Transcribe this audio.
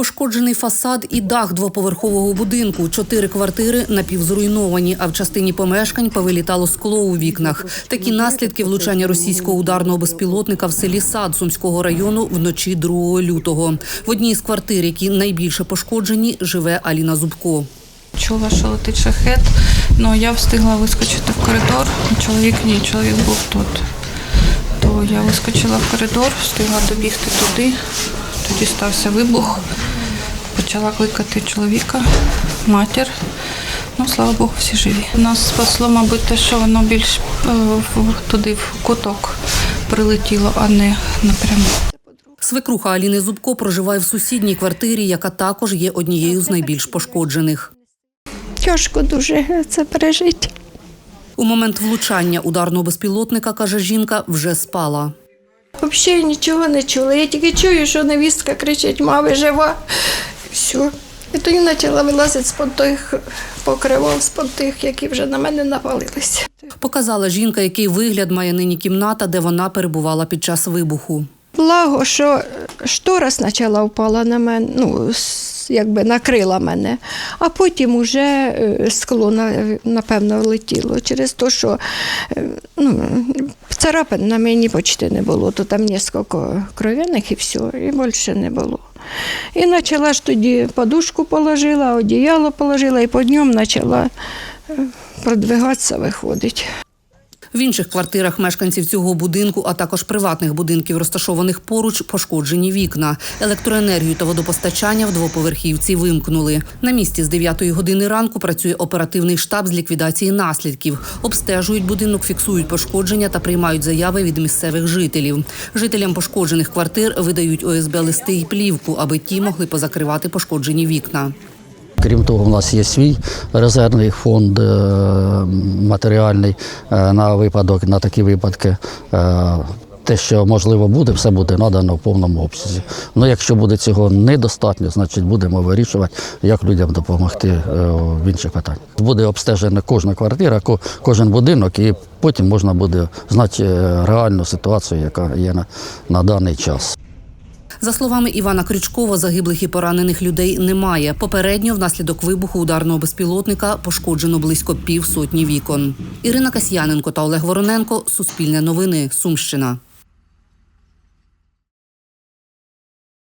Пошкоджений фасад і дах двоповерхового будинку. Чотири квартири напівзруйновані, а в частині помешкань повилітало скло у вікнах. Такі наслідки влучання російського ударного безпілотника в селі Сад Сумського району вночі 2 лютого. В одній з квартир, які найбільше пошкоджені, живе Аліна Зубко. Чула, що летить шахет, але я встигла вискочити в коридор. Чоловік ні, чоловік був тут. То я вискочила в коридор, встигла добігти туди. Тоді стався вибух. Почала кликати чоловіка, матір. Ну, слава Богу, всі живі. Нас спасло, мабуть, те, що воно більш е, в- туди в куток прилетіло, а не напряму. Свекруха Аліни Зубко проживає в сусідній квартирі, яка також є однією з найбільш пошкоджених. Тяжко дуже це пережити. У момент влучання ударного безпілотника, каже жінка, вже спала. Взагалі нічого не чула. Я тільки чую, що невістка кричить, мами жива. Все. І тоді почала вилазити з-под тих покривов, з-под тих, які вже на мене навалилися. Показала жінка, який вигляд має нині кімната, де вона перебувала під час вибуху. Благо, що штора спочатку впала на мене, ну, якби накрила мене, а потім уже е, скло, на- напевно, летіло через те, що е, ну, царапин на мені почти не було, то там кілька кров'яних і все, і більше не було. І почала ж тоді подушку положила, одіяло положила, і по дням почала е, продвигатися, виходить. В інших квартирах мешканців цього будинку, а також приватних будинків, розташованих поруч, пошкоджені вікна. Електроенергію та водопостачання в двоповерхівці вимкнули. На місці з 9 години ранку працює оперативний штаб з ліквідації наслідків. Обстежують будинок, фіксують пошкодження та приймають заяви від місцевих жителів. Жителям пошкоджених квартир видають ОСБ листи і плівку, аби ті могли позакривати пошкоджені вікна. Крім того, у нас є свій резервний фонд е, матеріальний е, на випадок, на такі випадки. Е, Те, що можливо буде, все буде надано в повному обсязі. Ну, якщо буде цього недостатньо, значить будемо вирішувати, як людям допомогти в інших питаннях. Буде обстежена кожна квартира, кожен будинок, і потім можна буде знати реальну ситуацію, яка є на, на даний час. За словами Івана Крючкова, загиблих і поранених людей немає. Попередньо внаслідок вибуху ударного безпілотника пошкоджено близько півсотні вікон. Ірина Касьяненко та Олег Вороненко Суспільне новини. Сумщина.